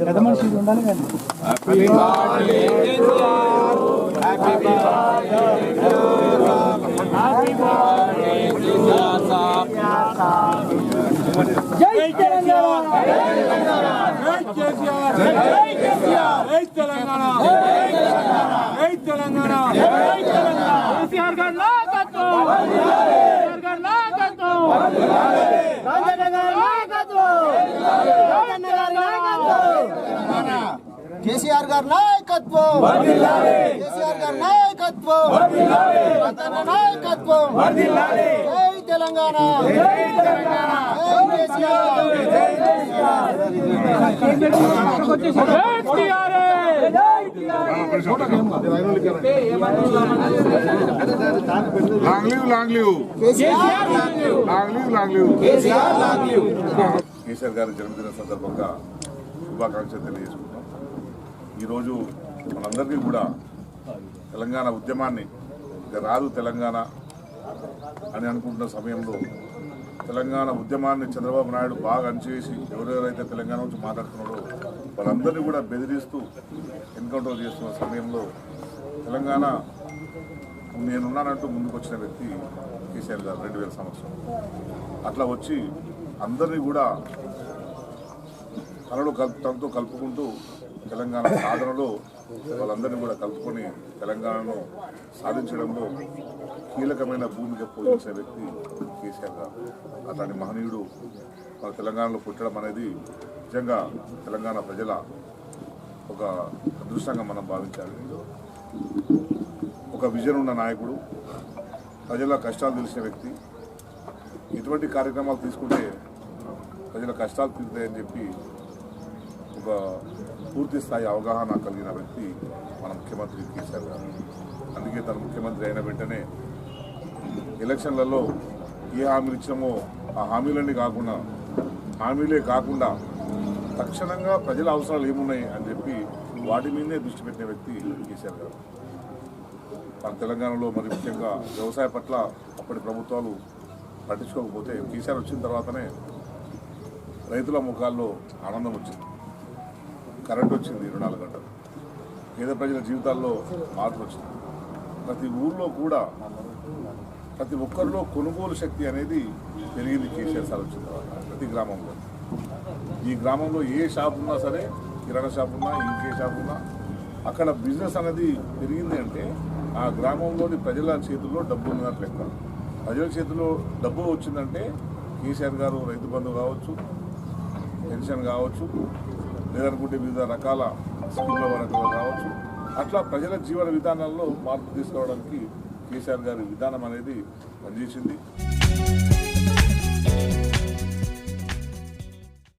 పెద్ద మనిషి ఇది ఉండాలి కానీ జై తెలంగాణ జై కేసీఆర్ జై కేసీఆర్ జై తెలంగాణ జై తెలంగాణ జై తెలంగాణ కేసీఆర్ గారి నాయకత్వం కేసీఆర్ గారి నాయకత్వం రాజన్న గారి నాయకత్వం రాజన్న గారి నాయకత్వం కేసీఆర్ గారి నాయకత్వం. కేసీఆర్ గారి నాయకత్వం. రాజన్న నాయకత్వం. జై తెలంగాణ. జై కేసీఆర్ జై long live long live. Long live long live. KCR గారి జన్మదిన సందర్భంగా శుభాకాంక్షలు తెలియజేసుకుంటాం ఈరోజు మనందరికీ కూడా తెలంగాణ ఉద్యమాన్ని ఇక రాదు తెలంగాణ అని అనుకుంటున్న సమయంలో తెలంగాణ ఉద్యమాన్ని చంద్రబాబు నాయుడు బాగా అణిచేసి ఎవరెవరైతే తెలంగాణ నుంచి మాట్లాడుతున్నారో వాళ్ళందరినీ కూడా బెదిరిస్తూ ఎన్కౌంటర్ చేస్తున్న సమయంలో తెలంగాణ నేనున్నానంటూ ముందుకు వచ్చిన వ్యక్తి కేసీఆర్ గారు రెండు వేల సంవత్సరం. అట్లా వచ్చి అందరినీ కూడా తనలో కలుపు తనతో కలుపుకుంటూ తెలంగాణ సాధనలో వాళ్ళందరినీ కూడా కలుపుకొని తెలంగాణను సాధించడంలో కీలకమైన భూమిక పోషించిన వ్యక్తి కేసీఆర్ గారు. అతని మహనీయుడు మన తెలంగాణలో పుట్టడం అనేది నిజంగా తెలంగాణ ప్రజల ఒక అదృష్టంగా మనం భావించాలి. ఒక విజన్ ఉన్న నాయకుడు ప్రజల కష్టాలు తెలిసిన వ్యక్తి. ఇటువంటి కార్యక్రమాలు తీసుకుంటే ప్రజల కష్టాలు తీరుతాయని చెప్పి ఒక పూర్తి స్థాయి అవగాహన కలిగిన వ్యక్తి మన ముఖ్యమంత్రి కేసీఆర్ గారు అందుకే తను ముఖ్యమంత్రి అయిన వెంటనే ఎలక్షన్లలో ఏ హామీలు ఇచ్చామో ఆ హామీలన్నీ కాకుండా హామీలే కాకుండా తక్షణంగా ప్రజల అవసరాలు ఏమున్నాయి అని చెప్పి వాటి మీదే దృష్టి పెట్టిన వ్యక్తి కేసీఆర్ గారు. మన తెలంగాణలో మరి ముఖ్యంగా వ్యవసాయ పట్ల అప్పటి ప్రభుత్వాలు పట్టించుకోకపోతే కేసీఆర్ వచ్చిన తర్వాతనే రైతుల ముఖాల్లో ఆనందం వచ్చింది. కరెంట్ వచ్చింది ఇరవై నాలుగు గంటలు. పేద ప్రజల జీవితాల్లో మార్పు వచ్చింది. ప్రతి ఊర్లో కూడా ప్రతి ఒక్కరిలో కొనుగోలు శక్తి అనేది పెరిగింది కేసీఆర్ సార్ వచ్చిన తర్వాత ప్రతి గ్రామంలో. ఈ గ్రామంలో ఏ షాప్ ఉన్నా సరే కిరాణా షాప్ ఉన్నా ఇంకే షాప్ ఉన్నా అక్కడ బిజినెస్ అనేది పెరిగింది అంటే ఆ గ్రామంలోని ప్రజల చేతుల్లో డబ్బు ఉన్నట్టు లెక్క. ప్రజల చేతిలో డబ్బు వచ్చిందంటే కేసీఆర్ గారు రైతు బంధు కావచ్చు పెన్షన్ కావచ్చు లేదనుకుంటే వివిధ రకాల స్కీమ్ల వరకు కావచ్చు అట్లా ప్రజల జీవన విధానాల్లో మార్పు తీసుకురావడానికి కేసీఆర్ గారి విధానం అనేది పనిచేసింది.